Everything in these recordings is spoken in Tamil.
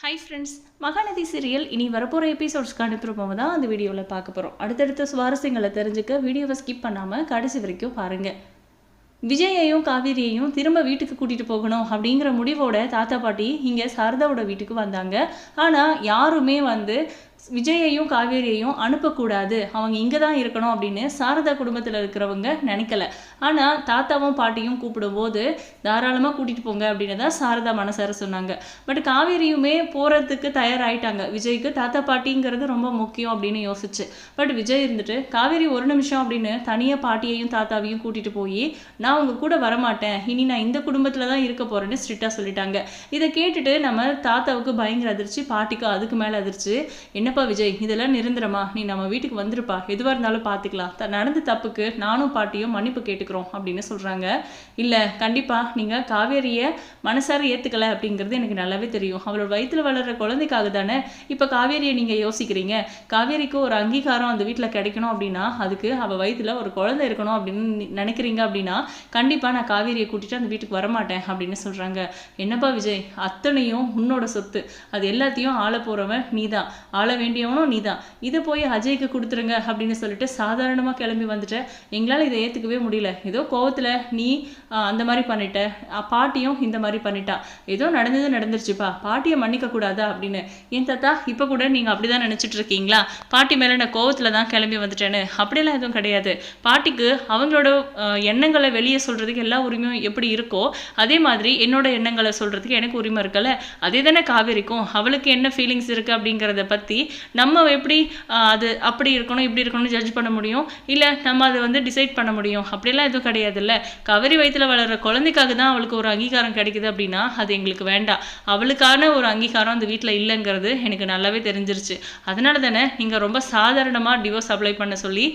ஹை ஃப்ரெண்ட்ஸ் மகாநதி சீரியல் இனி வரப்போகிற எபிசோட்ஸ்க்கு ப்ரோமோ தான் அந்த வீடியோவில் பார்க்க போகிறோம் அடுத்தடுத்த சுவாரஸ்யங்களை தெரிஞ்சுக்க வீடியோவை ஸ்கிப் பண்ணாமல் கடைசி வரைக்கும் பாருங்கள் விஜயையும் காவேரியையும் திரும்ப வீட்டுக்கு கூட்டிகிட்டு போகணும் அப்படிங்கிற முடிவோட தாத்தா பாட்டி இங்கே சாரதாவோட வீட்டுக்கு வந்தாங்க. ஆனால் யாருமே வந்து விஜயையும் காவேரியையும் அனுப்பக்கூடாது. அவங்க இங்கே தான் இருக்கணும் அப்படின்னு சாரதா குடும்பத்தில் இருக்கிறவங்க நினைக்கல. ஆனால் தாத்தாவும் பாட்டியும் கூப்பிடும்போது தாராளமாக கூட்டிகிட்டு போங்க அப்படின்னு தான் சாரதா மனசார சொன்னாங்க. பட் காவேரியுமே போகிறதுக்கு தயாராயிட்டாங்க. விஜய்க்கு தாத்தா பாட்டிங்கிறது ரொம்ப முக்கியம் அப்படின்னு யோசிச்சு. பட் விஜய் இருந்துட்டு காவேரி ஒரு நிமிஷம் அப்படின்னு தனியாக பாட்டியையும் தாத்தாவையும் கூட்டிகிட்டு போய் நான் உங்க கூட வரமாட்டேன். இனி நான் இந்த குடும்பத்தில் தான் இருக்க போகிறேன்னு ஸ்ட்ரிக்டாக சொல்லிட்டாங்க. இதை கேட்டுட்டு நம்ம தாத்தாவுக்கு பயங்கர அதிர்ச்சி பாட்டிக்கு அதுக்கு மேலே அதிர்ச்சி. என்னப்பா விஜய் இதெல்லாம் நிரந்தரமா? நீ நம்ம வீட்டுக்கு வந்துருப்பா. எதுவாக இருந்தாலும் பார்த்துக்கலாம் த நடந்த தப்புக்கு நானும் பாட்டியும் மன்னிப்பு கேட்டுக்கிறோம் அப்படின்னு சொல்கிறாங்க இல்லை கண்டிப்பாக நீங்கள் காவேரியை மனசார ஏற்றுக்கல அப்படிங்கிறது எனக்கு நல்லாவே தெரியும். அவளோட வயிற்றில் வளர்கிற குழந்தைக்காக தானே இப்போ காவேரியை நீங்கள் யோசிக்கிறீங்க? காவேரிக்கு ஒரு அங்கீகாரம் அந்த வீட்டில் கிடைக்கணும் அப்படின்னா அதுக்கு அவள் வயிற்றில் ஒரு குழந்தை இருக்கணும் அப்படின்னு நினைக்கிறீங்க அப்படின்னா கண்டிப்பாக நான் காவேரியை கூட்டிட்டு அந்த வீட்டுக்கு வரமாட்டேன் அப்படின்னு சொல்கிறாங்க என்னப்பா விஜய் அத்தனையும் உன்னோட சொத்து. அது எல்லாத்தையும் ஆள போகிறவன் நீ தான் ஆள வேண்டியவனும் நீ தான் இதை போய் அஜய்க்கு கொடுத்துருங்க அப்படின்னு சொல்லிட்டு சாதாரணமாக கிளம்பி வந்துட்ட. எங்களால் இதை ஏற்றுக்கவே முடியல. ஏதோ கோவத்தில் நீ அந்த மாதிரி பண்ணிட்ட. பாட்டியும் இந்த மாதிரி பண்ணிட்டா. ஏதோ நடந்தது நடந்துருச்சுப்பா. பாட்டியை மன்னிக்க கூடாதா அப்படின்னு. என் தாத்தா இப்போ கூட நீங்கள் அப்படி தான் நினச்சிட்டு இருக்கீங்களா? பாட்டி மேலே நான் கோவத்தில் தான் கிளம்பி வந்துட்டேன்னு. அப்படியெல்லாம் எதுவும் கிடையாது. பாட்டிக்கு அவங்களோட எண்ணங்களை வெளியே சொல்கிறதுக்கு எல்லா உரிமையும் எப்படி இருக்கோ அதே மாதிரி என்னோட எண்ணங்களை சொல்கிறதுக்கு எனக்கு உரிமை இருக்கல அதே தானே காவேரிக்கும். அவளுக்கு என்ன ஃபீலிங்ஸ் இருக்குது அப்படிங்கிறத பற்றி நம்ம எப்படி அது அப்படி இருக்கணும் இப்படி இருக்கணும்னு ஜட்ஜ் பண்ண முடியும்? இல்லை நம்ம அதை வந்து டிசைட் பண்ண முடியும்? அப்படிலாம் எதுவும் கிடையாதுல்ல. காவேரி வயித்துல வளர்கிற குழந்தைக்காக தான் அவளுக்கு ஒரு அங்கீகாரம் கிடைக்குது அப்படின்னா அது எங்களுக்கு வேண்டாம். அவளுக்கான ஒரு அங்கீகாரம் அந்த வீட்டில் இல்லைங்கிறது எனக்கு நல்லாவே தெரிஞ்சிருச்சு. அதனால தானே நீங்கள் ரொம்ப சாதாரணமாக டிவோர்ஸ் அப்ளை பண்ண சொல்லி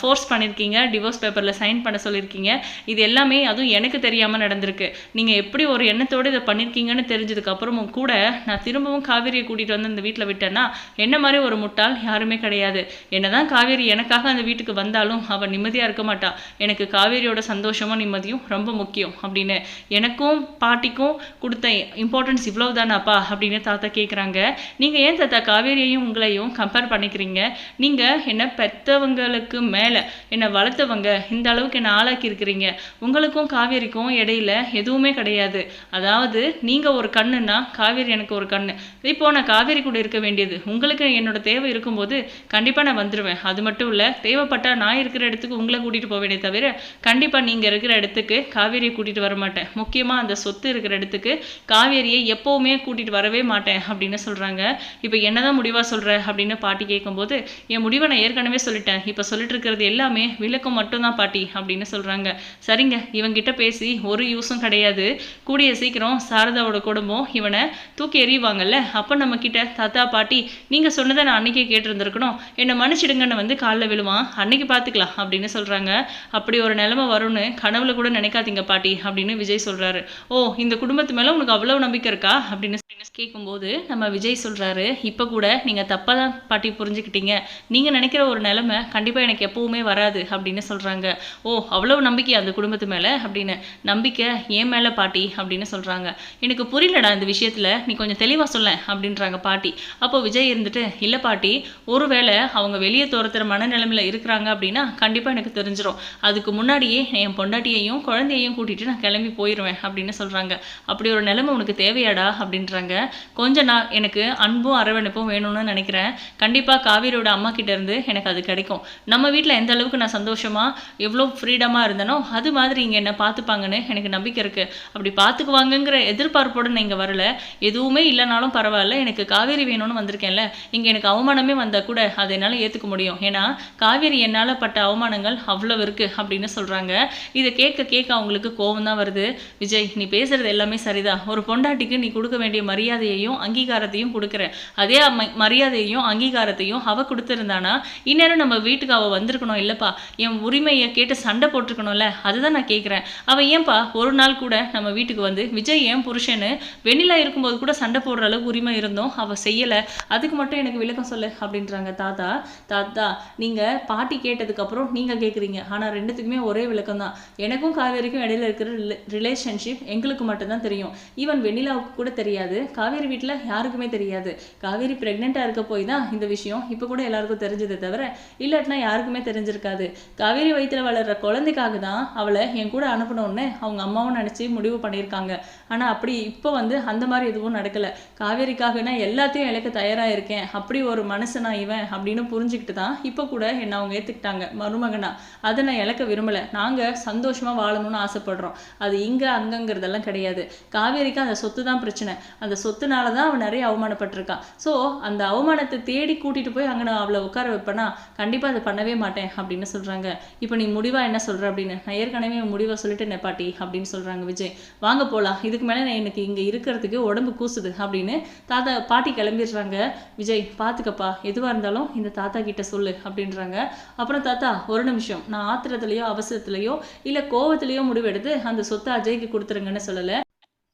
ஃபோர்ஸ் பண்ணியிருக்கீங்க டிவோர்ஸ் பேப்பரில் சைன் பண்ண சொல்லியிருக்கீங்க இது எல்லாமே அதுவும் எனக்கு தெரியாமல் நடந்திருக்கு. நீங்கள் எப்படி ஒரு எண்ணத்தோடு இதை பண்ணியிருக்கீங்கன்னு தெரிஞ்சதுக்கப்புறமும் கூட நான் திரும்பவும் காவேரியை கூட்டிகிட்டு வந்து இந்த வீட்டில் விட்டேன்னா என்ன மாதிரி ஒரு முட்டாள்? யாருமே கிடையாது. என்னதான் காவேரி எனக்காக அந்த வீட்டுக்கு வந்தாலும் அவள் நிம்மதியாக இருக்க மாட்டாள் எனக்கு காவேரியோட சந்தோஷமும் நிம்மதியும் ரொம்ப முக்கியம் அப்படின்னு எனக்கும் பாட்டிக்கும் கொடுத்த இம்பார்ட்டன்ஸ் இவ்வளவு தானாப்பா அப்படின்னு தாத்தா கேட்குறாங்க நீங்கள் ஏன் தாத்தா காவேரியையும் உங்களையும் கம்பேர் பண்ணிக்கிறீங்க? நீங்கள் என்னை பெத்தவங்களுக்கு மேலே என்னை வளர்த்தவங்க இந்த அளவுக்கு என்னை ஆளாக்கி இருக்கிறீங்க உங்களுக்கும் காவேரிக்கும் இடையில எதுவுமே கிடையாது. அதாவது நீங்கள் ஒரு கண்ணுன்னா காவேரி எனக்கு ஒரு கண்ணு. இப்போ நான் காவேரி கூட இருக்க வேண்டியது. உங்களுக்கு என்னோட தேவை இருக்கும்போது கண்டிப்பாக நான் வந்துடுவேன் அது மட்டும் இல்லை தேவைப்பட்டா நான் இருக்கிற இடத்துக்கு உங்களை கூட்டிகிட்டு போவேனே தவிர கண்டிப்பாக நீங்கள் இருக்கிற இடத்துக்கு காவேரியை கூட்டிகிட்டு வர மாட்டேன். முக்கியமாக அந்த சொத்து இருக்கிற இடத்துக்கு காவேரியை எப்போவுமே கூட்டிகிட்டு வரவே மாட்டேன் அப்படின்னு சொல்கிறாங்க இப்போ என்னதான் முடிவாக சொல்கிற அப்படின்னு பாட்டி கேட்கும்போது என் முடிவை நான் ஏற்கனவே சொல்லிட்டேன். இப்போ சொல்லிட்டு இருக்கிறது எல்லாமே விளக்கம் மட்டும்தான் பாட்டி அப்படின்னு சொல்கிறாங்க சரிங்க இவங்கிட்ட பேசி ஒரு யூஸும் கிடையாது. கூடிய சீக்கிரம் சாரதாவோட குடும்பம் இவனை தூக்கி எறிவாங்கல்ல அப்போ நம்ம கிட்ட தாத்தா பாட்டி நீங்கள் சொன்னதை நான் அன்றைக்கே கேட்டிருந்துருக்கணும். என்னை மன்னிச்சிடுங்கன்னு வந்து காலில் விழுவான். அன்னைக்கு பார்த்துக்கலாம் அப்படின்னு சொல்கிறாங்க அப்படி ஒரு நிலமை வரும்னு கனவுல கூட நினைக்காதீங்க பாட்டி அப்படின்னு விஜய் சொல்கிறாரு ஓ இந்த குடும்பத்து மேலே உனக்கு அவ்வளோ நம்பிக்கை இருக்கா? அப்படின்னு கேட்கும்போது நம்ம விஜய் சொல்கிறாரு இப்போ கூட நீங்கள் தப்பாக தான் பாட்டி புரிஞ்சுக்கிட்டீங்க. நீங்கள் நினைக்கிற ஒரு நிலமை கண்டிப்பாக எனக்கு எப்பவுமே வராது அப்படின்னு சொல்கிறாங்க ஓ அவ்வளவு நம்பிக்கை அந்த குடும்பத்து மேலே? அப்படின்னு நம்பிக்கை ஏன் மேலே பாட்டி அப்படின்னு சொல்கிறாங்க எனக்கு புரியலடா இந்த விஷயத்தில். நீ கொஞ்சம் தெளிவாக சொல்ல அப்படின்றாங்க பாட்டி. அப்போ விஜய் இருந்துட்டு இல்லை பாட்டி ஒருவேளை அவங்க வெளியே துரத்துகிற மனநிலைமையில் இருக்கிறாங்க அப்படின்னா கண்டிப்பாக எனக்கு தெரிஞ்சிடும் அதுக்கு முன்னாடியே என் பொண்டாட்டியையும் குழந்தையையும் கூட்டிட்டு நான் கிளம்பி போயிடுவேன் அப்படின்னு சொல்கிறாங்க அப்படி ஒரு நிலைமை உனக்கு தேவையாடா? அப்படின்றாங்க. கொஞ்ச நாள் எனக்கு அன்பும் அரவணைப்பும் வேணும்னு நினைக்கிறேன். கண்டிப்பாக காவேரியோட அம்மா கிட்டேருந்து எனக்கு அது கிடைக்கும். நம்ம வீட்டில் எந்த அளவுக்கு நான் சந்தோஷமாக எவ்வளோ ஃப்ரீடமாக இருந்தனோ அது மாதிரி இங்கே என்னை பார்த்துப்பாங்கன்னு எனக்கு நம்பிக்கை இருக்குது அப்படி பார்த்துக்குவாங்கங்கிற எதிர்பார்ப்போடு நான் இங்கே வரல. எதுவுமே இல்லைனாலும் பரவாயில்ல எனக்கு காவேரி வேணும்னு வந்திருக்கேன்ல. இங்கே எனக்கு அவமானமே வந்தால் கூட அதை என்னால் ஏற்றுக்க முடியும். ஏன்னா காவேரி என்னால் பட்ட அவமானங்கள் அவ்வளவு இருக்குது அப்படின்னு சொல்கிறாங்க இதை கேட்க கேட்க அவங்களுக்கு கோபம் தான் வருது. விஜய் நீ பேசுறது எல்லாமே சரிதான் ஒரு பொண்டாட்டிக்கு நீ கொடுக்க வேண்டிய மரியாதையையும் அங்கீகாரத்தையும் கொடுக்குற அதே மரியாதையையும் அங்கீகாரத்தையும் அவ கொடுத்துருந்தானா? இந்நேரம் நம்ம வீட்டுக்கு அவள் வந்திருக்கணும் இல்லைப்பா. என் உரிமையை கேட்டு சண்டை போட்டிருக்கணும்ல. அதுதான் நான் கேட்குறேன். அவள் ஏன்பா ஒரு நாள் கூட நம்ம வீட்டுக்கு வந்து விஜய் ஏன் புருஷன்னு வெண்ணிலா இருக்கும்போது கூட சண்டை போடுற அளவுக்கு உரிமை இருந்தோம். அவள் செய்யலை. அதுக்கு மட்டும் மட்டும் எனக்கு விளக்கம் சொல்லு அப்படின்றாங்க தாத்தா. தாத்தா நீங்கள் பாட்டி கேட்டதுக்கப்புறம் நீங்கள் கேட்குறீங்க ஆனால் ரெண்டுத்துக்குமே ஒரே விளக்கம் தான். எனக்கும் காவேரிக்கும் இடையில இருக்கிற ரிலேஷன்ஷிப் எங்களுக்கு மட்டும்தான் தெரியும். ஈவன் வெண்ணிலாவுக்கு கூட தெரியாது. காவேரி வீட்டில் யாருக்குமே தெரியாது. காவேரி ப்ரெக்னெண்ட்டாக இருக்க போய் தான் இந்த விஷயம் இப்போ கூட எல்லாருக்கும் தெரிஞ்சதே தவிர இல்லாட்டினா யாருக்குமே தெரிஞ்சிருக்காது. காவேரி வயிற்றில் வளர்ற குழந்தைக்காக தான் அவளை என் கூட அனுப்பணும்னு அவங்க அம்மாவும் நினச்சி முடிவு பண்ணியிருக்காங்க. ஆனால் அப்படி இப்போ வந்து அந்த மாதிரி எதுவும் நடக்கலை. காவேரிக்காக நான் எல்லாத்தையும் இழக்க தயாராக இருக்கேன். அப்படி ஒரு மனுஷனா இவன்? அப்படின்னு புரிஞ்சுக்கிட்டு தான் இப்போ கூட என்னை அவங்க ஏற்றுக்கிட்டாங்க மருமகனா. அதை நான் இழக்க விரும்பலை. நாங்கள் சந்தோஷமாக வாழணும்னு ஆசைப்படுறோம். அது இங்கே அங்கங்கிறதெல்லாம் கிடையாது. காவேரிக்கு அந்த சொத்து தான் பிரச்சனை. அந்த சொத்துனால தான் அவன் நிறைய அவமானப்பட்டிருக்கான். ஸோ அந்த அவமானத்தை தேடி கூட்டிகிட்டு போய் அங்கே நான் அவளை உட்கார வைப்பேனா? கண்டிப்பாக அதை பண்ணவே மாட்டேன் அப்படின்னு சொல்கிறாங்க இப்போ நீ முடிவாக என்ன சொல்கிற அப்படின்னு? நான் ஏற்கனவே முடிவை சொல்லிட்டு நெப்பாட்டி அப்படின்னு சொல்கிறாங்க விஜய். வாங்க போகலாம் இதுக்கு மேலே நான் எனக்கு இங்கே இருக்கிறதுக்கு உடம்பு கூசுது அப்படின்னு தாத்தா பாட்டி கிளம்பிடுறாங்க. விஜய் பார்த்துக்கப்பா எதுவாக இருந்தாலும் இந்த தாத்தா கிட்ட சொல்லு அப்படின்றாங்க. அப்புறம் தாத்தா ஒரு நிமிஷம். நான் ஆத்திரத்துலையோ அவசரத்துலையோ இல்லை கோவத்துலையோ முடிவெடுத்து அந்த சொத்தை அஜய்க்கு கொடுத்துருங்கன்னு சொல்லலை.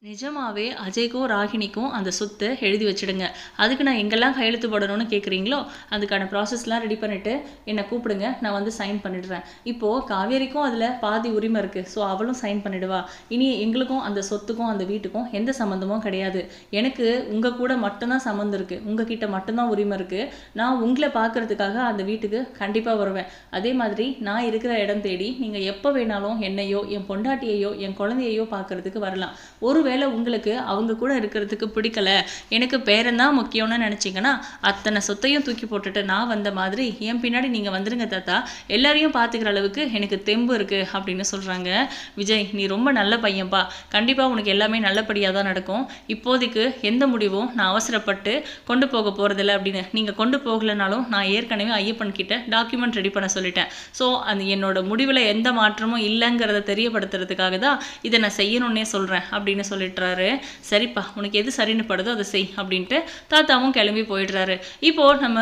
நிஜமாவே அஜய்க்கும் ராகினிக்கும் அந்த சொத்தை எழுதி வச்சிடுங்க. அதுக்கு நான் எங்கெல்லாம் கையெழுத்து போடணும்னு கேட்குறீங்களோ அதுக்கான ப்ராசஸ்லாம் ரெடி பண்ணிவிட்டு என்னை கூப்பிடுங்க. நான் வந்து சைன் பண்ணிடுறேன். இப்போது காவேரிக்கும் அதில் பாதி உரிமை இருக்குது ஸோ அவளும் சைன் பண்ணிடுவா. இனி எங்களுக்கும் அந்த சொத்துக்கும் அந்த வீட்டுக்கும் எந்த சம்மந்தமும் கிடையாது. எனக்கு உங்கள் கூட மட்டும்தான் சம்மந்தம் இருக்குது உங்கள் கிட்ட மட்டும்தான் உரிமை இருக்குது நான் உங்களை பார்க்கறதுக்காக அந்த வீட்டுக்கு கண்டிப்பாக வருவேன். அதே மாதிரி நான் இருக்கிற இடம் தேடி நீங்கள் எப்போ வேணாலும் என்னையோ என் பொண்டாட்டியையோ என் குழந்தையையோ பார்க்கறதுக்கு வரலாம். ஒருவேளை உங்களுக்கு அவங்க கூட இருக்கிறதுக்கு பிடிக்கல. எனக்கு பேரன்தான் முக்கியம்னு நினச்சிங்கன்னா அத்தனை சொத்தையும் தூக்கி போட்டுட்டு நான் வந்த மாதிரி என் பின்னாடி நீங்கள் வந்துருங்க தாத்தா. எல்லாரையும் பார்த்துக்கிற அளவுக்கு எனக்கு தெம்பு இருக்குது அப்படின்னு சொல்கிறாங்க விஜய் நீ ரொம்ப நல்ல பையன்பா. கண்டிப்பாக உனக்கு எல்லாமே நல்லபடியாக தான் நடக்கும். இப்போதைக்கு எந்த முடிவும் நான் அவசரப்பட்டு கொண்டு போக போகிறதில்ல அப்படின்னு நீங்கள் கொண்டு போகலைனாலும் நான் ஏற்கனவே ஐயப்பன் கிட்ட டாக்குமெண்ட் ரெடி பண்ண சொல்லிட்டேன். ஸோ அந்த என்னோட முடிவில் எந்த மாற்றமும் இல்லைங்கிறத தெரியப்படுத்துறதுக்காக தான் இதை நான் செய்யணும்னே சொல்கிறேன் அப்படின்னு சொல்லி சொல்லிட்டுறாரு. சரிப்பா உனக்கு எது சரின்னு படுதோ அதை செய் அப்படின்ட்டு தாத்தாவும் கிளம்பி போயிடுறாரு. இப்போது நம்ம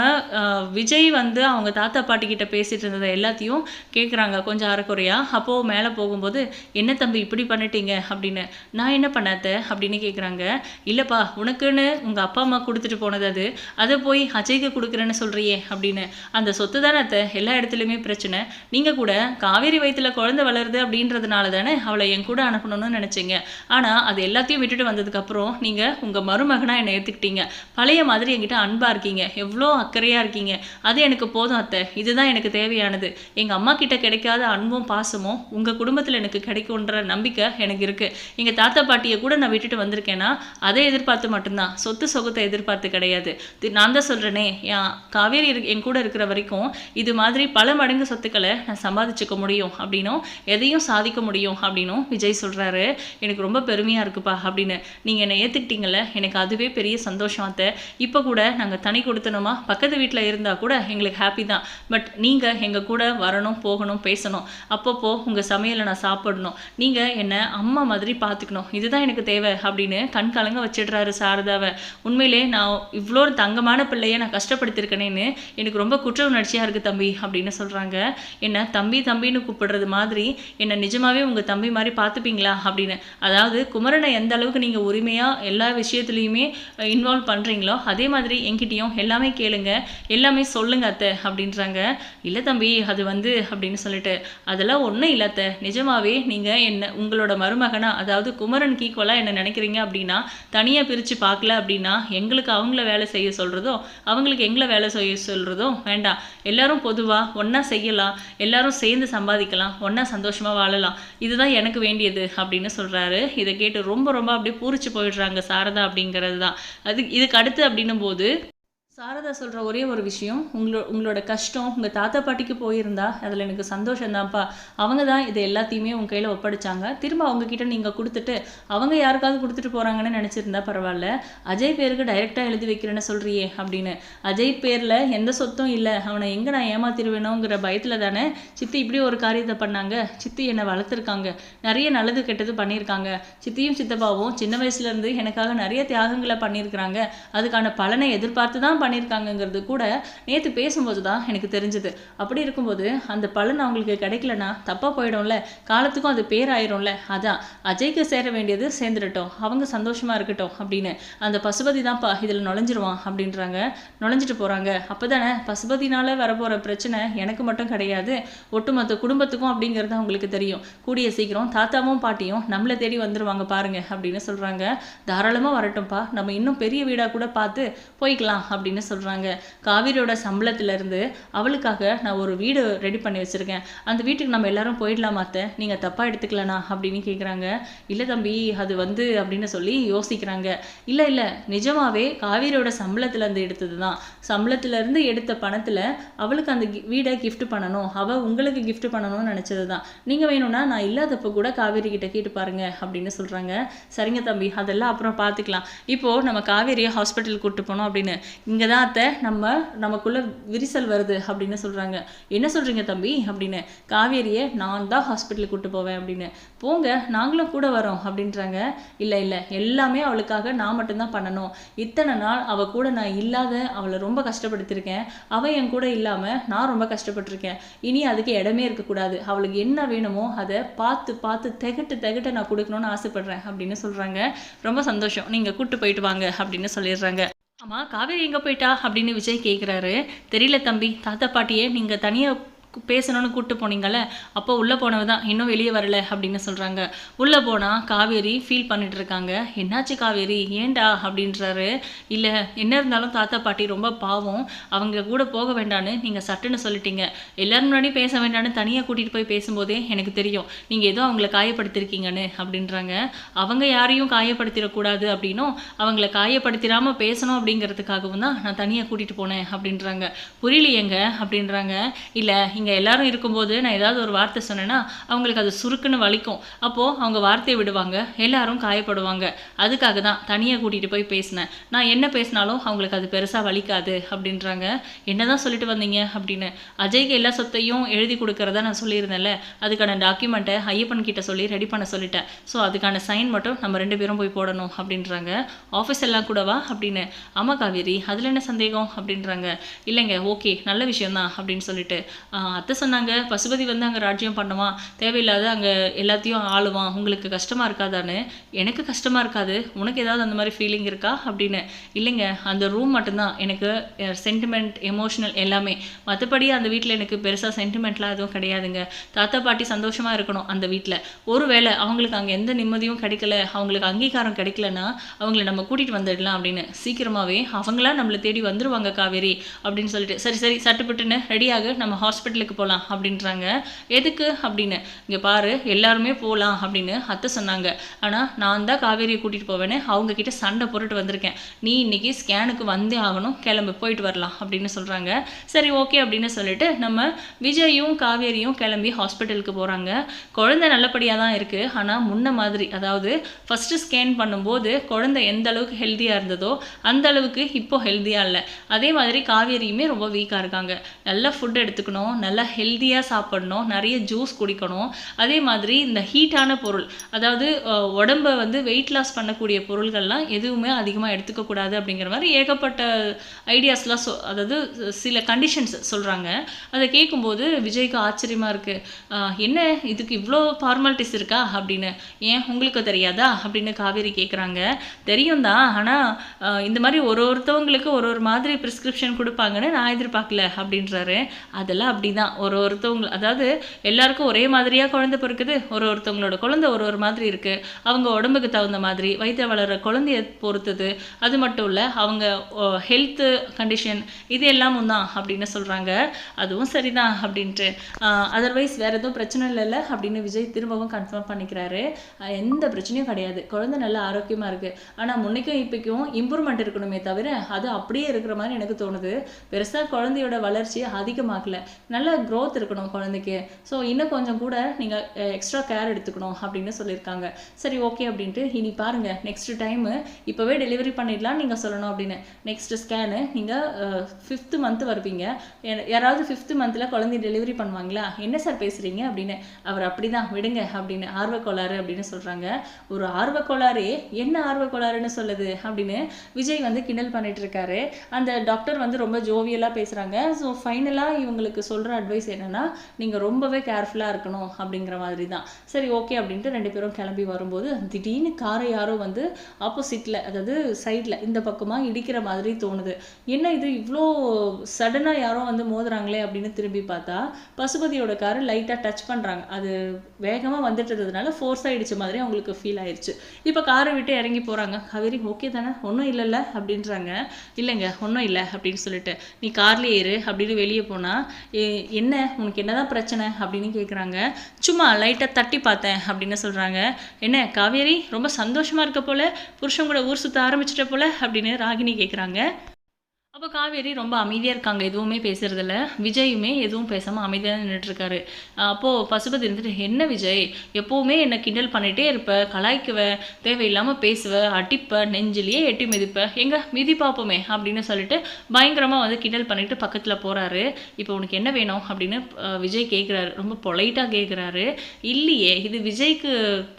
விஜய் வந்து அவங்க தாத்தா பாட்டிக்கிட்ட பேசிட்டு இருந்ததை எல்லாத்தையும் கேட்குறாங்க கொஞ்சம் அறக்குறையா. அப்போது மேலே போகும்போது என்ன தம்பி இப்படி பண்ணிட்டீங்க? அப்படின்னு. நான் என்ன பண்ணாத்த? அப்படின்னு கேட்குறாங்க இல்லைப்பா உனக்குன்னு உங்கள் அப்பா அம்மா கொடுத்துட்டு போனது அது. அதை போய் அஜய்க்கு கொடுக்குறேன்னு சொல்கிறியே அப்படின்னு. அந்த சொத்து தானே அத்தை எல்லா இடத்துலையுமே பிரச்சனை. நீங்கள் கூட காவேரி வயிற்றுல குழந்தை வளருது அப்படின்றதுனால தானே அவளை என் கூட அனுப்பணும்னு நினச்சிங்க. ஆனால் அது எல்லாத்தையும் விட்டுட்டு வந்ததுக்கப்புறம் நீங்கள் உங்கள் மருமகனாக என்னை ஏற்றுக்கிட்டீங்க பழைய மாதிரி என்கிட்ட அன்பாக இருக்கீங்க. எவ்வளோ அக்கறையாக இருக்கீங்க. அது எனக்கு போதும் அத்தை. இதுதான் எனக்கு தேவையானது. எங்கள் அம்மா கிட்ட கிடைக்காத அன்பும் பாசமும் உங்கள் குடும்பத்தில் எனக்கு கிடைக்குன்ற நம்பிக்கை எனக்கு இருக்குது எங்கள் தாத்தா பாட்டியை கூட நான் விட்டுட்டு வந்திருக்கேன்னா அதை எதிர்பார்த்து மட்டும்தான். சொத்து சொகத்தை எதிர்பார்த்து கிடையாது. நான் தான் சொல்கிறேனே என் காவேரி இரு- என் கூட இருக்கிற வரைக்கும் இது மாதிரி பல மடங்கு சொத்துக்களை நான் சம்பாதிச்சுக்க முடியும். அப்படின்னும் எதையும் சாதிக்க முடியும். அப்படின்னும் விஜய் சொல்கிறாரு எனக்கு ரொம்ப பெருமையாக இருக்குப்பா அப்படின்னு நீங்கள் என்னை ஏற்றுக்கிட்டீங்கல்ல எனக்கு அதுவே பெரிய சந்தோஷம் அத்தை. இப்போ கூட நாங்கள் தனி கொடுத்தனோமா? பக்கத்து வீட்டில் இருந்தால் கூட எங்களுக்கு ஹாப்பி தான். பட் நீங்கள் எங்கள் கூட வரணும் போகணும் பேசணும். அப்பப்போ உங்கள் சமையலை நான் சாப்பிடணும். நீங்கள் என்னை அம்மா மாதிரி பார்த்துக்கணும். இதுதான் எனக்கு தேவை அப்படின்னு கண் கலங்க வச்சிடுறாரு சாரதாவை. உண்மையிலே நான் இவ்வளோ தங்கமான பிள்ளையை நான் கஷ்டப்படுத்திருக்கேனேன்னு எனக்கு ரொம்ப குற்ற உணர்ச்சியாக இருக்குது தம்பி அப்படின்னு சொல்கிறாங்க என்னை தம்பி தம்பின்னு கூப்பிடுறது மாதிரி என்னை நிஜமாவே உங்கள் தம்பி மாதிரி பார்த்துப்பீங்களா அப்படின்னு. அதாவது குமரன் எந்த அளவுக்கு நீங்கள் உரிமையாக எல்லா விஷயத்துலையுமே இன்வால்வ் பண்ணுறீங்களோ அதே மாதிரி என்கிட்டயும் எல்லாமே கேளுங்க. எல்லாமே சொல்லுங்க அத்தை அப்படின்றாங்க. இல்லை தம்பி அது வந்து அப்படின்னு சொல்லிட்டு. அதெல்லாம் ஒன்றும் இல்லை அத்தை. நிஜமாவே நீங்கள் என்ன உங்களோட மருமகனா அதாவது குமரனுக்கு ஈக்குவலாக என்ன நினைக்கிறீங்க அப்படின்னா தனியாக பிரித்து பார்க்கல அப்படின்னா எங்களுக்கு அவங்கள வேலை செய்ய சொல்கிறதோ அவங்களுக்கு எங்களை வேலை செய்ய சொல்கிறதோ வேண்டாம். எல்லாரும் பொதுவாக ஒன்றா செய்யலாம். எல்லாரும் சேர்ந்து சம்பாதிக்கலாம். ஒன்றா சந்தோஷமாக வாழலாம். இதுதான் எனக்கு வேண்டியது அப்படின்னு சொல்கிறாரு இதை கேட்டு ரொம்ப ரொம்ப அப்படியே பூரிச்சு போயிடுறாங்க சாரதா அப்படிங்கிறது தான் அது இதுக்கு அடுத்து அப்படின்னும் போது சாரதா சொல்கிற ஒரே ஒரு விஷயம் உங்களோ உங்களோட கஷ்டம் உங்கள் தாத்தா பாட்டிக்கு போயிருந்தா அதில் எனக்கு சந்தோஷம்தான்ப்பா. அவங்க தான் இதை எல்லாத்தையுமே உங்கள் கையில் ஒப்படைச்சாங்க. திரும்ப அவங்கக்கிட்ட நீங்கள் கொடுத்துட்டு அவங்க யாருக்காவது கொடுத்துட்டு போகிறாங்கன்னு நினச்சிருந்தா பரவாயில்ல. அஜய் பேருக்கு டைரெக்டாக எழுதி வைக்கிறேன்னு சொல்கிறியே அப்படின்னு. அஜய் பேரில் எந்த சொத்தும் இல்லை. அவனை எங்கே நான் ஏமாத்திருவேணுங்கிற பயத்தில் தானே சித்தி இப்படி ஒரு காரியத்தை பண்ணாங்க. சித்தி என்னை வளர்த்துருக்காங்க. நிறைய நல்லது கெட்டது பண்ணியிருக்காங்க. சித்தியும் சித்தப்பாவும் சின்ன வயசுலேருந்து எனக்காக நிறைய தியாகங்களை பண்ணியிருக்கிறாங்க. அதுக்கான பலனை எதிர்பார்த்து தான் பண்ணியிருக்காங்கங்கிறது கூட நேற்று பேசும்போது தான் எனக்கு தெரிஞ்சுது. அப்படி இருக்கும்போது அந்த பலன் அவங்களுக்கு கிடைக்கலனா தப்பாக போயிடும்ல? காலத்துக்கும் அது பேராயிரும்ல? அதான். அஜய்க்கு சேர வேண்டியது சேர்ந்துடட்டும். அவங்க சந்தோஷமாக இருக்கட்டும் அப்படின்னு. அந்த பசுபதி தான்ப்பா இதில் நுழைஞ்சிருவான் அப்படின்றாங்க. நுழைஞ்சிட்டு போகிறாங்க அப்போ தானே பசுபதினால வரப்போகிற பிரச்சனை எனக்கு மட்டும் கிடையாது. ஒட்டுமொத்த குடும்பத்துக்கும் அப்படிங்கிறது அவங்களுக்கு தெரியும். கூடிய சீக்கிரம் தாத்தாவும் பாட்டியும் நம்மளை தேடி வந்துடுவாங்க பாருங்க அப்படின்னு சொல்கிறாங்க தாராளமாக வரட்டும்ப்பா. நம்ம இன்னும் பெரிய வீடாக கூட பார்த்து போய்க்கலாம் அப்படின்னு சொல்கிறாங்க காவிரியோட சம்பளத்திலேருந்து அவளுக்காக நான் ஒரு வீடு ரெடி பண்ணி வச்சுருக்கேன். அந்த வீட்டுக்கு நம்ம எல்லாரும் போயிடலாமா அத்தை. நீங்கள் தப்பாக எடுத்துக்கலனா அப்படின்னு கேட்குறாங்க இல்லை தம்பி அது வந்து அப்படின்னு சொல்லி யோசிக்கிறாங்க. இல்லை இல்லை நிஜமாவே காவிரியோட சம்பளத்துலேருந்து எடுத்தது தான் சம்பளத்துலேருந்து எடுத்த பணத்தில் அவளுக்கு அந்த வீடை கிஃப்ட் பண்ணணும். அவள் உங்களுக்கு கிஃப்ட் பண்ணணும்னு நினச்சது தான் நீங்கள் வேணும்னா நான் இல்லாதப்போ கூட காவேரி கிட்ட கேட்டு பாருங்க அப்படின்னு சொல்கிறாங்க சரிங்க தம்பி அதெல்லாம் அப்புறம் பார்த்துக்கலாம் இப்போது நம்ம காவேரியை ஹாஸ்பிட்டல் கூப்பிட்டு போனோம் அப்படின்னு. இங்கே தான் அத்தை நம்ம நமக்குள்ளே விரிசல் வருது அப்படின்னு சொல்கிறாங்க என்ன சொல்கிறீங்க தம்பி? அப்படின்னு. காவேரியை நான் தான் ஹாஸ்பிட்டலுக்கு கூப்பிட்டு போவேன் அப்படின்னு. போங்க நாங்களும் கூட வரோம் அப்படின்றாங்க. இல்லை இல்லை எல்லாமே அவளுக்காக நான் மட்டும்தான் பண்ணணும். இத்தனை நாள் அவள் கூட நான் இல்லாத அவளை ரொம்ப கஷ்டப்படுத்தியிருக்கேன். அவள் என் கூட இல்லாமல் நான் ரொம்ப கஷ்டப்பட்டிருக்கேன். இனி அதுக்கு இடமே இருக்கக்கூடாது. அவளுக்கு என்ன வேணுமோ அதை பார்த்து பார்த்து திகட்டு திகட்ட நான் கொடுக்கணும்னு ஆசைப்படுறேன் அப்படின்னு சொல்கிறாங்க ரொம்ப சந்தோஷம். நீங்கள் கூட்டு போயிட்டு வாங்க அப்படின்னு சொல்லிடுறாங்க. ஆமாம் காவேரி எங்கே போயிட்டா? அப்படின்னு விஜய் கேட்குறாரு தெரியல தம்பி தாத்தா பாட்டியே நீங்கள் தனியாக பேசணும்னு கூப்பிட்டு போனீங்கல்ல அப்போ உள்ளே போனவ தான் இன்னும் வெளியே வரல அப்படின்னு சொல்கிறாங்க உள்ளே போனால் காவேரி ஃபீல் பண்ணிட்டு இருக்காங்க. என்னாச்சு காவேரி? ஏன்டா அப்படின்றாரு. இல்லை என்ன இருந்தாலும் தாத்தா பாட்டி ரொம்ப பாவம். அவங்க கூட போக வேண்டான்னு நீங்கள் சட்டுன்னு சொல்லிட்டீங்க. எல்லோரும் முன்னாடி பேச வேண்டான்னு தனியாக கூட்டிகிட்டு போய் பேசும்போதே எனக்கு தெரியும். நீங்கள் ஏதோ அவங்கள காயப்படுத்திருக்கீங்கன்னு அப்படின்றாங்க. அவங்க யாரையும் காயப்படுத்திடக்கூடாது அப்படின்னும் அவங்கள காயப்படுத்திடாமல் பேசணும் அப்படிங்கிறதுக்காகவும் தான் நான் தனியாக கூட்டிகிட்டு போனேன் அப்படின்றாங்க. புரியலையேங்க அப்படின்றாங்க. இல்லை இங்கே எல்லாரும் இருக்கும்போது நான் ஏதாவது ஒரு வார்த்தை சொன்னேன்னா அவங்களுக்கு அது சுருக்குன்னு வலிக்கும். அப்போது அவங்க வார்த்தையை விடுவாங்க. எல்லாரும் காயப்படுவாங்க. அதுக்காக தான் தனியாக கூட்டிகிட்டு போய் பேசினேன். நான் என்ன பேசினாலும் அவங்களுக்கு அது பெருசாக வலிக்காது அப்படின்றாங்க. என்ன தான் சொல்லிட்டு வந்தீங்க அப்படின்னு. அஜய்க்கு எல்லா சொத்தையும் எழுதி கொடுக்குறத நான் சொல்லியிருந்தேன்ல. அதுக்கான டாக்குமெண்ட்டை ஐயப்பன் கிட்ட சொல்லி ரெடி பண்ண சொல்லிட்டேன். ஸோ அதுக்கான சைன் மட்டும் நம்ம ரெண்டு பேரும் போய் போடணும் அப்படின்றாங்க. ஆஃபீஸ் எல்லாம் கூடவா அப்படின்னு. ஆமாம் காவேரி அதில் என்ன சந்தேகம் அப்படின்றாங்க. இல்லைங்க ஓகே நல்ல விஷயம்தான் அப்படின்னு சொல்லிட்டு அத்தை சொன்னாங்க பசுபதி வந்து அங்கே ராஜ்யம் பண்ணுவான் தேவையில்லாத அங்கே எல்லாத்தையும் ஆளுவான். உங்களுக்கு கஷ்டமாக இருக்காதான்னு. எனக்கு கஷ்டமாக இருக்காது. உனக்கு ஏதாவது அந்த மாதிரி ஃபீலிங் இருக்கா? அப்படின்னு. இல்லைங்க. அந்த ரூம் மட்டும்தான். எனக்கு சென்டிமெண்ட் எமோஷனல் எல்லாமே. மற்றபடி அந்த வீட்டில் எனக்கு பெருசாக சென்டிமெண்ட்லாம் எதுவும் கிடையாதுங்க. தாத்தா பாட்டி சந்தோஷமாக இருக்கணும் அந்த வீட்டில் ஒருவேளை அவங்களுக்கு அங்கே எந்த நிம்மதியும் கிடைக்கல அவங்களுக்கு அங்கீகாரம் கிடைக்கலன்னா அவங்கள நம்ம கூட்டிகிட்டு வந்துடலாம் அப்படின்னு. சீக்கிரமாகவே அவங்களா நம்மளை தேடி வந்துடுவாங்க காவேரி. அப்படின்னு சொல்லிட்டு. சரி சரி. சட்டுப்பட்டுன்னு ரெடியாக நம்ம ஹாஸ்பிட்டல் ஹாஸ்பிட்டலுக்கு போகலாம் அப்படின்றாங்க. எதுக்கு அப்படின்னு? இங்கே பாரு எல்லாருமே போகலாம் அப்படின்னு அத்தை சொன்னாங்க. ஆனால் நான் தான் காவேரியை கூட்டிகிட்டு போவேன்னு அவங்க கிட்ட சண்டை போட்டுட்டு வந்திருக்கேன். நீ இன்னைக்கு ஸ்கேனுக்கு வந்தே ஆகணும் கிளம்பு போயிட்டு வரலாம் அப்படின்னு சொல்கிறாங்க சரி ஓகே அப்படின்னு சொல்லிட்டு நம்ம விஜயும் காவேரியும் கிளம்பி ஹாஸ்பிட்டலுக்கு போகிறாங்க குழந்தை நல்லபடியாக தான் இருக்குது ஆனால் முன்ன மாதிரி அதாவது ஃபஸ்ட்டு ஸ்கேன் பண்ணும்போது குழந்தை எந்த அளவுக்கு ஹெல்த்தியாக இருந்ததோ அந்த அளவுக்கு இப்போ ஹெல்த்தியாக இல்லை. அதே மாதிரி காவேரியுமே ரொம்ப வீக்காக இருக்காங்க. நல்ல ஃபுட் எடுத்துக்கணும் நல்லா ஹெல்த்தியாக சாப்பிடணும் நிறைய ஜூஸ் குடிக்கணும். அதே மாதிரி இந்த ஹீட்டான பொருள் அதாவது உடம்பை உடம்ப வந்து வெயிட் லாஸ் பண்ணக்கூடிய பொருள்கள்லாம் எதுவுமே அதிகமாக எடுத்துக்கக்கூடாது அப்படிங்கிற மாதிரி ஏகப்பட்ட ஐடியாஸ்லாம் சொ அதாவது சில கண்டிஷன்ஸ் சொல்கிறாங்க அதை கேட்கும்போது விஜய்க்கு ஆச்சரியமாக இருக்குது என்ன இதுக்கு இவ்வளோ ஃபார்மாலிட்டிஸ் இருக்கா? அப்படின்னு. ஏன் உங்களுக்கு தெரியாதா? அப்படின்னு காவேரி கேட்குறாங்க தெரியும் தான் ஆனால் இந்த மாதிரி ஒரு ஒருத்தவங்களுக்கு ஒரு ஒரு மாதிரி ப்ரிஸ்கிரிப்ஷன் கொடுப்பாங்கன்னு நான் எதிர்பார்க்கல அப்படின்றாரு. அதெல்லாம் அப்படி தான் தான் ஒரு ஒருத்தவங்க அதாவது எல்லாருக்கும் ஒரே மாதிரியாக குழந்தை பிறக்குது ஒரு ஒருத்தவங்களோட குழந்தை ஒரு ஒரு மாதிரி இருக்குது அவங்க உடம்புக்கு தகுந்த மாதிரி வயிற்று வளர்கிற குழந்தைய பொறுத்தது. அது மட்டும் இல்லை அவங்க ஹெல்த்து கண்டிஷன் இது எல்லாமும் தான் அப்படின்னு சொல்கிறாங்க அதுவும் சரிதான் அப்படின்ட்டு. அதர்வைஸ் வேறு எதுவும் பிரச்சனை இல்லைல்ல அப்படின்னு விஜய் திரும்பவும் கன்ஃபார்ம் பண்ணிக்கிறாரு. எந்த பிரச்சனையும் கிடையாது. குழந்தை நல்லா ஆரோக்கியமாக இருக்குது ஆனால் முன்னைக்கும் இப்போக்கும் இம்ப்ரூவ்மெண்ட் இருக்கணுமே தவிர அது அப்படியே இருக்கிற மாதிரி எனக்கு தோணுது. பெருசாக குழந்தையோட வளர்ச்சி அதிகமாகலை நல்ல க்ரோத் இருக்கணும் குழந்தைக்கு. ஸோ இன்னும் கொஞ்சம் கூட நீங்கள் எக்ஸ்ட்ரா கேர் எடுத்துக்கணும் அப்படின்னு சொல்லியிருக்காங்க. சரி ஓகே அப்படின்ட்டு இனி பாருங்க நெக்ஸ்ட் டைமு இப்போவே டெலிவரி பண்ணிடலாம் நீங்கள் சொல்லணும் அப்படின்னு. நெக்ஸ்ட் ஸ்கேனு நீங்கள் ஃபிஃப்த்து மந்த் வருவீங்க. யாராவது ஃபிஃப்த்து மந்தில் குழந்தை டெலிவரி பண்ணுவாங்களா? என்ன சார் பேசுகிறீங்க அப்படின்னு. அவர் அப்படிதான் விடுங்க அப்படின்னு ஆர்வக்கோளாறு அப்படின்னு சொல்கிறாங்க ஒரு ஆர்வக்கோளாறு என்ன ஆர்வக்கோளாறுன்னு சொல்லுது அப்படின்னு விஜய் வந்து கிண்டல் பண்ணிட்டு இருக்காரு. அந்த டாக்டர் வந்து ரொம்ப ஜோவியலாக பேசுகிறாங்க ஸோ ஃபைனலாக இவங்களுக்கு சொல்கிற அட்வைஸ் என்னென்னா நீங்கள் ரொம்பவே கேர்ஃபுல்லாக இருக்கணும் அப்படிங்கிற மாதிரி தான் சரி ஓகே அப்படின்ட்டு ரெண்டு பேரும் கிளம்பி வரும்போது திடீர்னு காரை யாரோ வந்து ஆப்போசிட்டில் அதாவது சைடில் இந்த பக்கமாக இடிக்கிற மாதிரி தோணுது. என்ன இது இவ்வளோ சடனாக யாரோ வந்து மோதுறாங்களே அப்படின்னு திரும்பி பார்த்தா பசுபதியோட காரு லைட்டாக டச் பண்ணுறாங்க அது வேகமாக வந்துட்டு இருந்ததுனால ஃபோர்ஸ் ஆகிடுச்ச மாதிரி அவங்களுக்கு ஃபீல் ஆயிடுச்சு இப்போ காரை விட்டு இறங்கி போகிறாங்க காவேரி ஓகே தானே? ஒன்றும் இல்லைல்ல? அப்படின்றாங்க. இல்லைங்க ஒன்றும் இல்லை அப்படின்னு சொல்லிட்டு நீ கார்லேயே இரு அப்படின்னு வெளியே போனால் என்ன? உனக்கு என்னதான் பிரச்சனை? அப்படின்னு கேட்குறாங்க சும்மா லைட்டாக தட்டி பார்த்தேன் அப்படின்னு சொல்கிறாங்க என்ன காவேரி? ரொம்ப சந்தோஷமாக இருக்க போல? புருஷன் கூட ஊர் சுற்ற ஆரம்பிச்சிட்ட போல? அப்படின்னு ராகினி கேட்குறாங்க அப்போ காவேரி ரொம்ப அமைதியாக இருக்காங்க எதுவுமே பேசுறதில்ல. விஜயுமே எதுவும் பேசாமல் அமைதியாக நின்றுட்டுருக்காரு அப்போது பசுபதி இருந்துட்டு என்ன விஜய்? எப்போவுமே என்னை கிண்டல் பண்ணிகிட்டே இருப்ப கலாய்க்குவ தேவையில்லாமல் பேசுவ அடிப்ப நெஞ்சிலேயே எட்டி மிதிப்ப. எங்க மிதி பார்ப்போமே அப்படின்னு சொல்லிட்டு பயங்கரமாக வந்து கிண்டல் பண்ணிட்டு பக்கத்தில் போகிறாரு இப்போ உனக்கு என்ன வேணும்? அப்படின்னு விஜய் கேட்குறாரு ரொம்ப பொலைட்டாக கேட்குறாரு இல்லையே இது விஜய்க்கு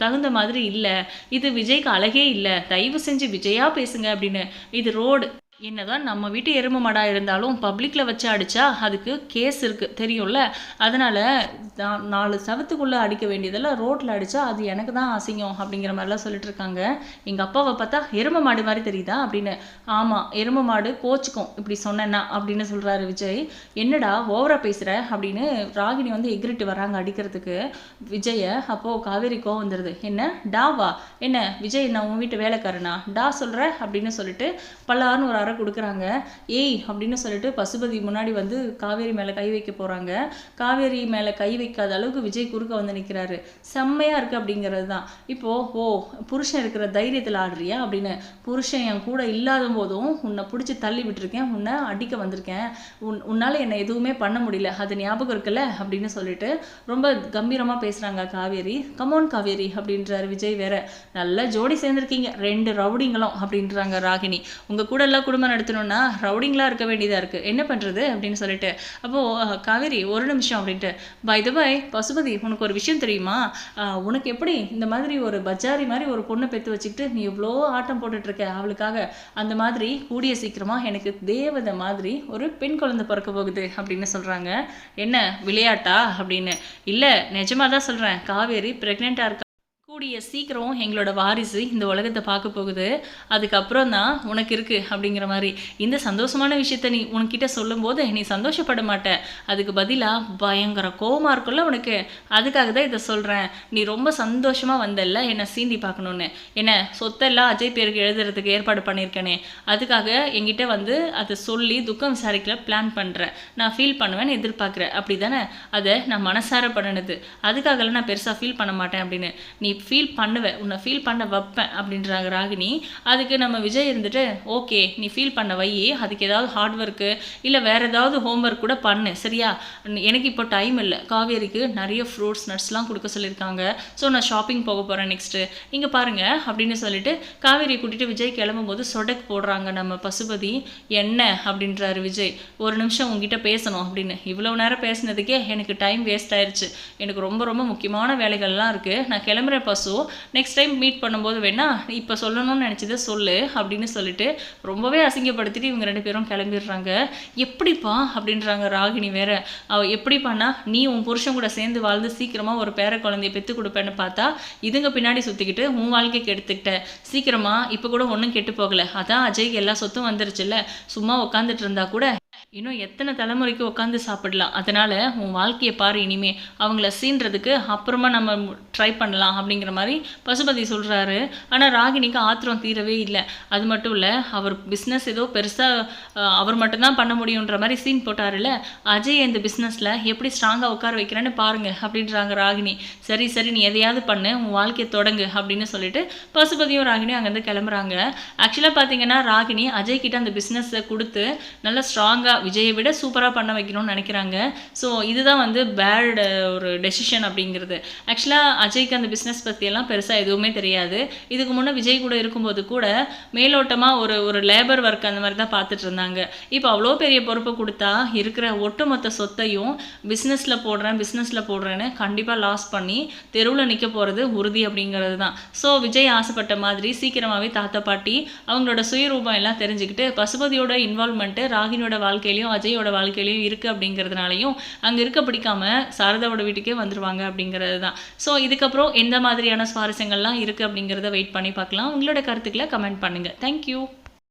தகுந்த மாதிரி இல்லை. இது விஜய்க்கு அழகே இல்லை. தயவு செஞ்சு விஜயா பேசுங்க அப்படின்னு. இது ரோடு என்னதான் நம்ம வீட்டு எருமை மாடா இருந்தாலும் பப்ளிக்கில் வச்சு அடிச்சா அதுக்கு கேஸ் இருக்குது தெரியும்ல? அதனால் நான் நாலு சவத்துக்குள்ளே அடிக்க வேண்டியதெல்லாம் ரோட்டில் அடித்தா அது எனக்கு தான் அசிங்கம் அப்படிங்கிற மாதிரிலாம் சொல்லிட்டு இருக்காங்க. எங்கள் அப்பாவை பார்த்தா எருமை மாடு மாதிரி தெரியுதா அப்படின்னு. ஆமாம் எருமை மாடு கோச்சிக்கும். இப்படி சொன்னேன்னா அப்படின்னு சொல்கிறாரு விஜய். என்னடா ஓவராக பேசுகிற அப்படின்னு ராகினி வந்து எகிரிட்டு வராங்க அடிக்கிறதுக்கு. விஜயை அப்போது காவேரி கோவம் வந்துடுது என்ன? டாவா என்ன? விஜய் நான் உன் வீட்டு வேலைக்காரனா? டா சொல்கிற அப்படின்னு சொல்லிட்டு பல்லாருன்னு ஒரு அறை கொடுக்குறாங்க. ஏய் அப்படின்னு சொல்லிட்டு பசுபதி முன்னாடி வந்து காவேரி மேலே கை வைக்க போகிறாங்க காவேரி மேலே கை வைக்காத அளவுக்கு விஜய் குறுக்க வந்து நிற்கிறாரு செம்மையாக இருக்குது அப்படிங்கிறது தான். இப்போது ஓ புருஷன் இருக்கிற தைரியத்தில் ஆடுறியா அப்படின்னு புருஷன் என் கூட இல்லாத போதும் உன்னை பிடிச்சி தள்ளி விட்டுருக்கேன். உன்னை அடிக்க வந்திருக்கேன். உன் உன்னால் என்னை எதுவுமே பண்ண முடியல. அது ஞாபகம் இருக்குல்ல? அப்படின்னு சொல்லிட்டு ரொம்ப கம்பீரமாக பேசுகிறாங்க காவேரி. கமோன் காவேரி அப்படின்றாரு விஜய் வேற. நல்ல ஜோடி சேர்ந்துருக்கீங்க. ரெண்டு ரவுடிங்களும் அப்படின்றாங்க ராகினி. உங்கள் கூட எல்லாம் குடும்பம் நடத்தணும்னா ரவுடிங்களாக இருக்க வேண்டியதாக இருக்குது என்ன பண்ணுறது அப்படின்னு சொல்லிட்டு. அப்போது காவேரி ஒரு நிமிஷம் அப்படின்ட்டு. பை த பை பசுபதி உனக்கு ஒரு விஷயம் தெரியுமா? உனக்கு எப்படி இந்த மாதிரி ஒரு பஜாரி மாதிரி ஒரு பொண்ணை பெற்று வச்சுக்கிட்டு நீ இவ்வளோ ஆட்டம் போட்டுட்டு இருக்க அவளுக்காக? அந்த மாதிரி கூடிய சீக்கிரமா எனக்கு தேவதை மாதிரி ஒரு பெண் குழந்தை பிறக்க போகுது அப்படின்னு சொல்றாங்க. என்ன விளையாட்டா? அப்படின்னு. இல்லை நிஜமா தான் சொல்றேன். காவேரி ப்ரெக்னெண்ட்டாக இருக்கா கூடிய சீக்கிரம் எங்களோட வாரிசு இந்த உலகத்தை பார்க்க போகுது. அதுக்கப்புறம் தான் உனக்கு இருக்குது அப்படிங்கிற மாதிரி. இந்த சந்தோஷமான விஷயத்த நீ உனக்கிட்ட சொல்லும்போது நீ சந்தோஷப்பட மாட்ட. அதுக்கு பதிலாக பயங்கர கோவமா இருக்கும்ல உனக்கு. அதுக்காக தான் இதை சொல்கிறேன் நீ ரொம்ப சந்தோஷமாக வந்தல்ல என்னை சீந்தி பார்க்கணுன்னு என்ன சொத்தெல்லாம் அஜய் பேருக்கு எழுதுறதுக்கு ஏற்பாடு பண்ணியிருக்கேனே. அதுக்காக என்கிட்ட வந்து அதை சொல்லி துக்கம் விசாரிக்கல பிளான் பண்ணுறேன் நான் ஃபீல் பண்ணுவேன்னு எதிர்பார்க்குறேன். அப்படி தானே அதை நான் மனசார பண்ணினது. அதுக்காகலாம் நான் பெருசாக ஃபீல் பண்ண மாட்டேன் அப்படின்னு. நீ ஃபீல் பண்ணுவேன் உன்னை ஃபீல் பண்ண வைப்பேன் அப்படின்றாங்க ராகினி. அதுக்கு நம்ம விஜய் இருந்துட்டு ஓகே நீ ஃபீல் பண்ண வை. அதுக்கு ஏதாவது ஹார்ட் ஒர்க்கு இல்லை வேறு ஏதாவது ஹோம்ஒர்க் கூட பண்ணு. சரியா? எனக்கு இப்போ டைம் இல்லை. காவேரிக்கு நிறைய ஃப்ரூட்ஸ் நட்ஸ்லாம் கொடுக்க சொல்லியிருக்காங்க. ஸோ நான் ஷாப்பிங் போக போகிறேன் நெக்ஸ்ட்டு இங்கே பாருங்கள் அப்படின்னு சொல்லிட்டு காவேரியை கூட்டிகிட்டு விஜய் கிளம்பும்போது சொடக் போடுறாங்க நம்ம பசுபதி. என்ன? அப்படின்றாரு விஜய். ஒரு நிமிஷம் உங்ககிட்ட பேசணும் அப்படின்னு. இவ்வளோ நேரம் பேசினதுக்கே எனக்கு டைம் வேஸ்ட் ஆயிடுச்சு எனக்கு ரொம்ப ரொம்ப முக்கியமான வேலைகள்லாம் இருக்குது நான் கிளம்புறேன் பசு நெக்ஸ்ட் டைம் மீட் பண்ணும்போது வேணா இப்போ சொல்லணும்னு நினச்சதை சொல்லு அப்படின்னு சொல்லிட்டு ரொம்பவே அசிங்கப்படுத்திட்டு இவங்க ரெண்டு பேரும் கிளம்பிடுறாங்க. எப்படிப்பா அப்படின்றாங்க ராகினி வேற. அவ எப்படிப்பானா நீ உன் புருஷன் கூட சேர்ந்து வாழ்ந்து சீக்கிரமாக ஒரு பேர குழந்தைய பெற்று கொடுப்பேன்னு பார்த்தா இதுங்க பின்னாடி சுற்றிக்கிட்டு உன் வாழ்க்கைக்கு எடுத்துக்கிட்ட. சீக்கிரமா இப்போ கூட ஒன்றும் கெட்டு போகலை. அதான் அஜய்க்கு எல்லா சொத்தும் வந்துருச்சுல்ல. சும்மா உட்காந்துட்டு இருந்தா கூட இன்னும் எத்தனை தலைமுறைக்கு உட்காந்து சாப்பிடலாம்? அதனால உன் வாழ்க்கையை பாரு இனிமே. அவங்கள சீன்றதுக்கு அப்புறமா நம்ம ட்ரை பண்ணலாம் அப்படிங்கிற மாதிரி பசுபதி சொல்றாரு. ஆனா ராகினிக்கு ஆத்திரம் தீரவே இல்லை. அது மட்டும் இல்லை அவர் பிஸ்னஸ் ஏதோ பெருசா அவர் மட்டும்தான் பண்ண முடியுன்ற மாதிரி சீன் போட்டாருல்ல? அஜய் இந்த பிஸ்னஸ்ல எப்படி ஸ்ட்ராங்காக உட்கார வைக்கிறேன்னு பாருங்க அப்படின்றாங்க ராகினி சரி சரி நீ எதையாவது பண்ணு உன் வாழ்க்கையை தொடங்கு அப்படின்னு சொல்லிட்டு பசுபதியும் ராகினியும் அங்கேருந்து கிளம்புறாங்க. ஆக்சுவலாக பார்த்தீங்கன்னா ராகினி அஜய் கிட்ட அந்த பிஸ்னஸை கொடுத்து நல்லா ஸ்ட்ராங்காக சூப்பராக விஜயை விட சூப்பராக பண்ண வைக்கணும்னு நினைக்கிறாங்க. ஸோ இதுதான் வந்து பேட் uh, ஒரு டெசிஷன் அப்படிங்கிறது. ஆக்சுவலாக அஜய்க்கு அந்த பிஸ்னஸ் பற்றியெல்லாம் பெருசாக எதுவுமே தெரியாது. இதுக்கு முன்னே விஜய் கூட இருக்கும்போது கூட மேலோட்டமாக ஒரு ஒரு லேபர் ஒர்க் அந்த மாதிரி தான் பார்த்துட்டு இருந்தாங்க. இப்போ அவ்வளோ பெரிய பொறுப்பை கொடுத்தா இருக்கிற ஒட்டுமொத்த சொத்தையும் பிஸ்னஸில் போடுறேன் பிஸ்னஸில் போடுறேன்னு கண்டிப்பாக லாஸ் பண்ணி தெருவில் நிற்க போகிறது உறுதி அப்படிங்கிறது தான் ஸோ விஜய் ஆசைப்பட்ட மாதிரி சீக்கிரமாகவே தாத்தா பாட்டி அவங்களோட சுயரூபம் எல்லாம் தெரிஞ்சுக்கிட்டு பசுபதியோட இன்வால்மெண்ட்டு ராகினியோட வாழ்க்கையிலையும் அஜயோட வாழ்க்கையிலையும் இருக்குது அப்படிங்கிறதுனாலையும் அங்கே இருக்க பிடிக்காம சாரதாவோட வீட்டுக்கே வந்துருவாங்க அப்படிங்கிறது தான் ஸோ இதுக்கப்புறம் எந்த மாதிரியான சுவாரஸ்யங்கள்லாம் இருக்குது அப்படிங்கிறத வெயிட் பண்ணி பார்க்கலாம். உங்களோட கருத்துக்களை கமெண்ட் பண்ணுங்கள் தேங்க்யூ